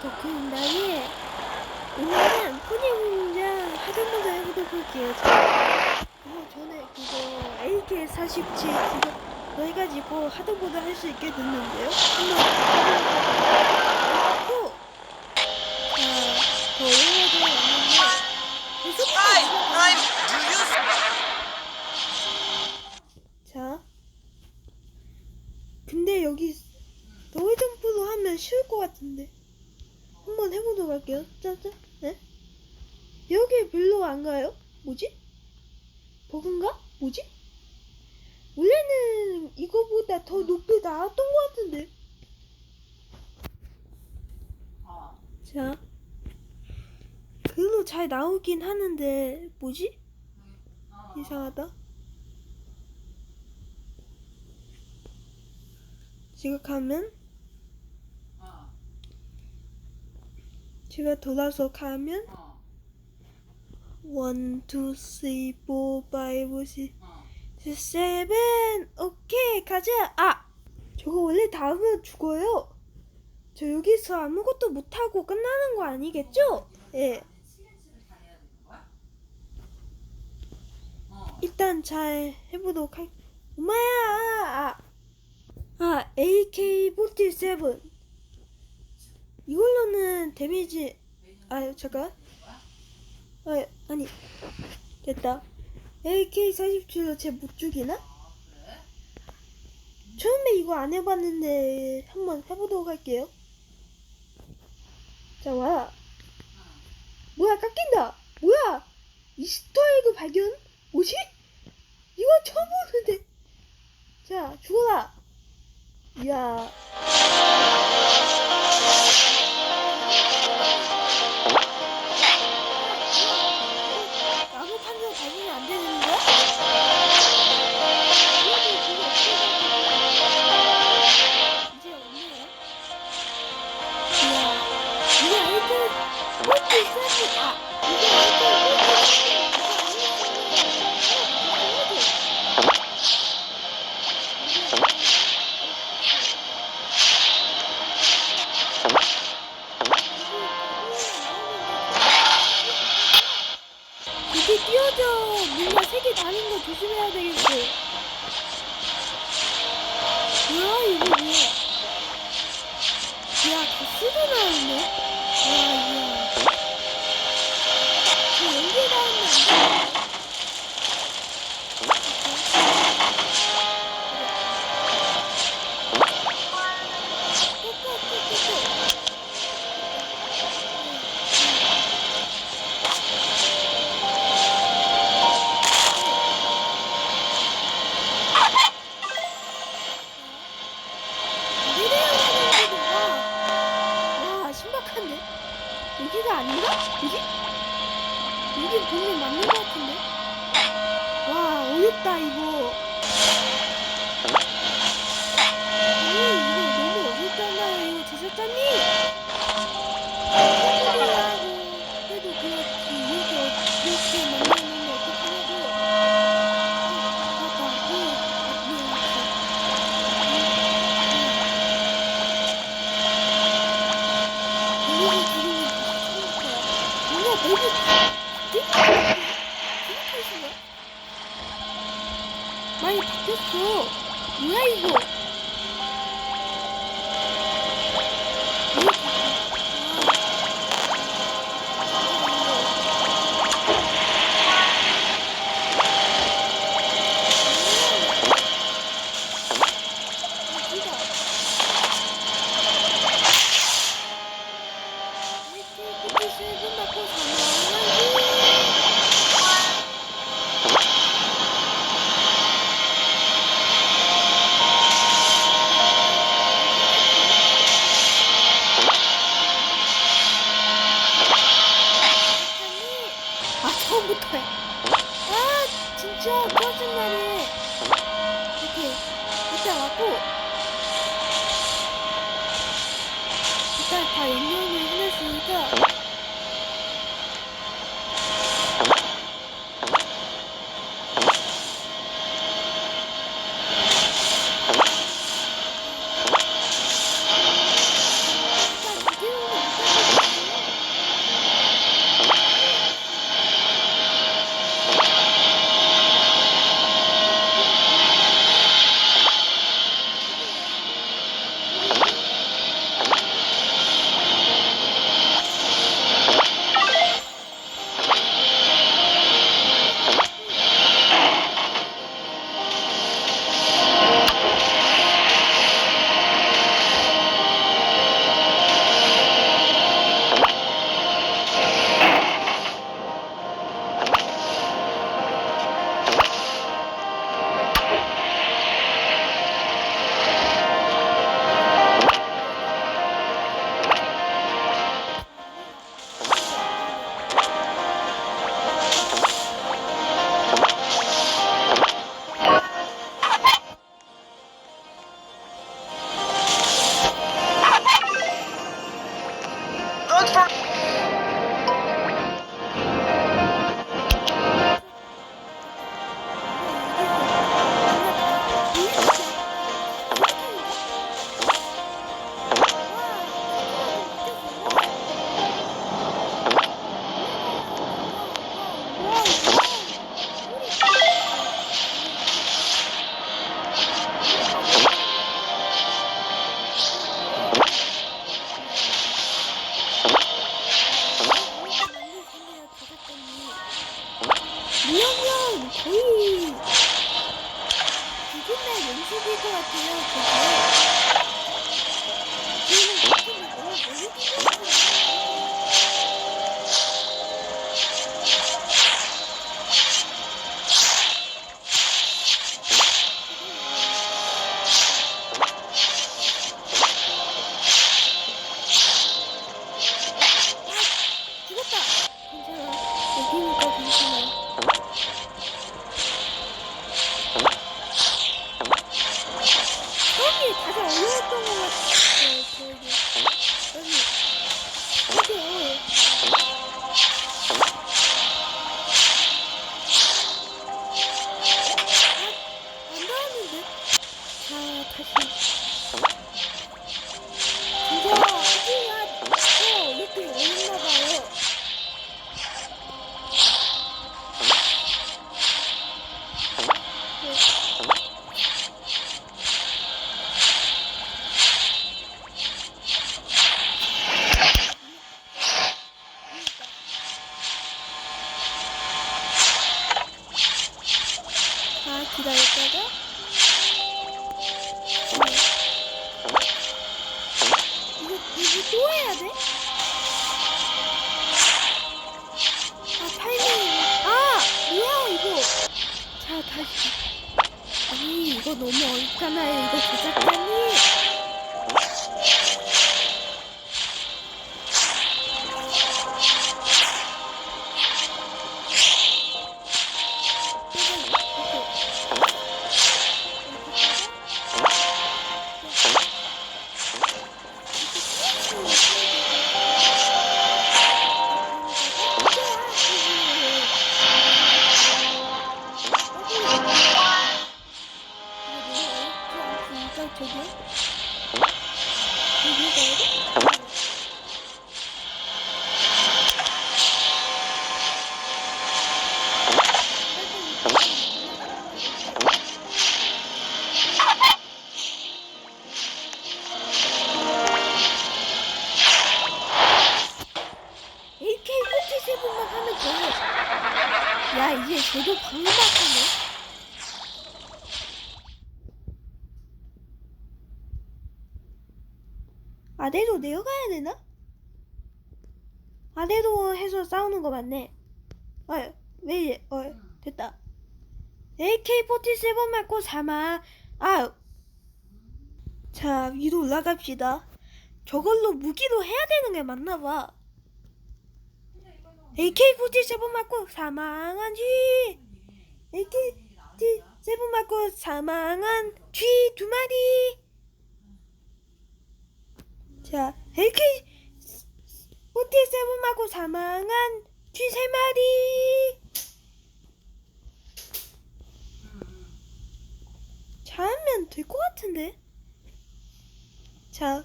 더큰 나이에 오늘은 포니 공장 해보도록 할게요. 자, 그거 전에 그거 AK47 그거 넣어가지고 하던 모드 할수 있게 됐는데요. 한번 해보고 자, 더 영화도 왔는데 계속? 자. 근데 여기 더블 점프로 하면 쉬울 것 같은데. 한번 해보도록 할게요. 짜잔. 네? 여기 별로 안 가요? 뭐지? 버그인가? 뭐지? 원래는 이거보다 더 높이 나왔던 것 같은데. 자. 글로 잘 나오긴 하는데, 뭐지? 이상하다. 지각하면 제가 돌아서 가면 1, 2, 3, 4, 5, 6, 7 오케이 가자. 아 저거 원래 닿으면 죽어요. 저 여기서 아무것도 못하고 끝나는 거 아니겠죠? 예. 일단 잘 해보도록 할 엄마야! 아, 아 AK47 이걸로는 데미지 아 잠깐. 아 아니 됐다. AK47로 쟤 못 죽이나? 처음에 이거 안 해봤는데 한번 해보도록 할게요. 자 와. 뭐야 깎인다. 뭐야? 이스터에그 발견? 뭐지? 이거 처음 보는데. 자 죽어라. 이야 야, 가스도 나 뭐 일단 이 너무 멀리 뛰어가요. 죽었다. 괜찮아. 여기니까 괜찮아. 기다렸다가. 네. 이거, 이거 또 해야 돼? 아, 타이밍. 아! 뭐야, 이거. 자, 다시. 아니, 이거 너무 어렵잖아요. 이거 제작 AK47만 하면 돼. 야, 이제 쟤도 방금하네. 아래로 내려가야 되나? 아래로 해서 싸우는 거 맞네. 아, 왜 이래? 어, 됐다. AK47 맞고 사망. 아, 자, 위로 올라갑시다. 저걸로 무기로 해야 되는 게 맞나 봐. AK47 맞고 사망한 쥐. AK47 맞고 사망한 쥐 두 마리. 자, AK47 맞고 사망한 쥐 세 마리. 잘하면 될 것 같은데. 자,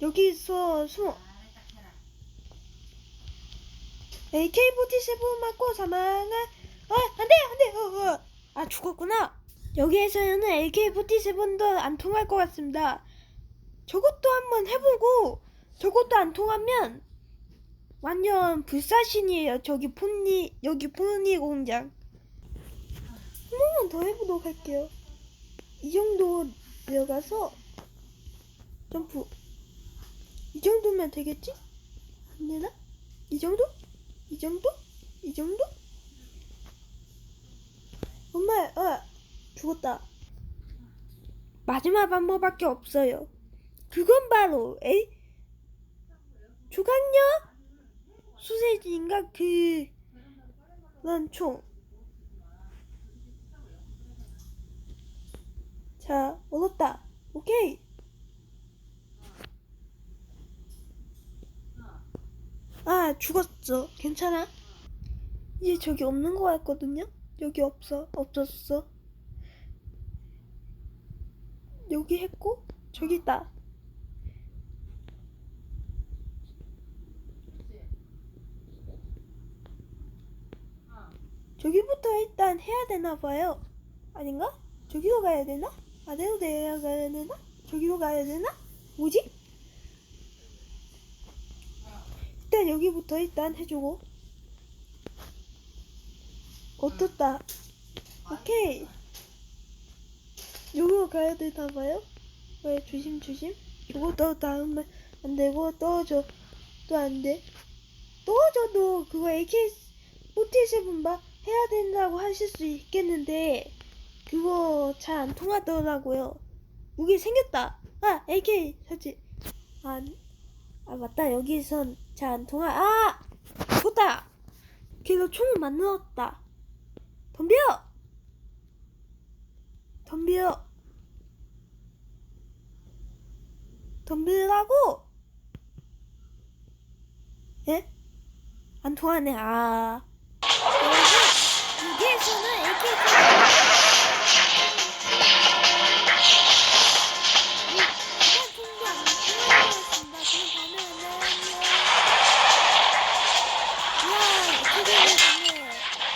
여기서 숨어. AK47 맞고 사망한 아 안돼 안돼 어, 어. 아 죽었구나 여기에서는 AK47도 안 통할 것 같습니다 저것도 한번 해보고 저것도 안 통하면 완전 불사신이에요 저기 폰니 여기 폰니 공장 한 번만 더 해보도록 할게요 이 정도 내려가서 점프 이 정도면 되겠지? 안 되나? 이 정도? 이 정도? 이 정도? 엄마, 아, 죽었다. 마지막 방법밖에 없어요. 그건 바로, 에이? 조각력? 소세지인가? 그, 런 총. 자, 얻었다. 오케이. 아, 죽었어. 괜찮아? 이제 저기 없는 거 같거든요? 여기 없어. 없었어. 여기 했고, 저기 있다. 저기부터 일단 해야 되나 봐요. 아닌가? 저기로 가야 되나? 아래로 내려가야 되나? 저기로 가야 되나? 뭐지? 일단 여기부터 일단 해주고 어떻다 오케이 여기로 가야 되나 봐요? 왜 조심 조심. 저거 또 닿으면 안 되고 떨어져 또 안 돼. 떨어져도 그거 AK47 막 해야 된다고 하실 수 있겠는데 그거 잘 안 통하더라고요. 무기 생겼다. 아 AK47. 아, 아 맞다 여기선 잘 안 통하. 아 좋다. 걔가 총을 만들었다. 덤벼. 덤벼. 덤비라고? 예? 안 통하네, 아. Keep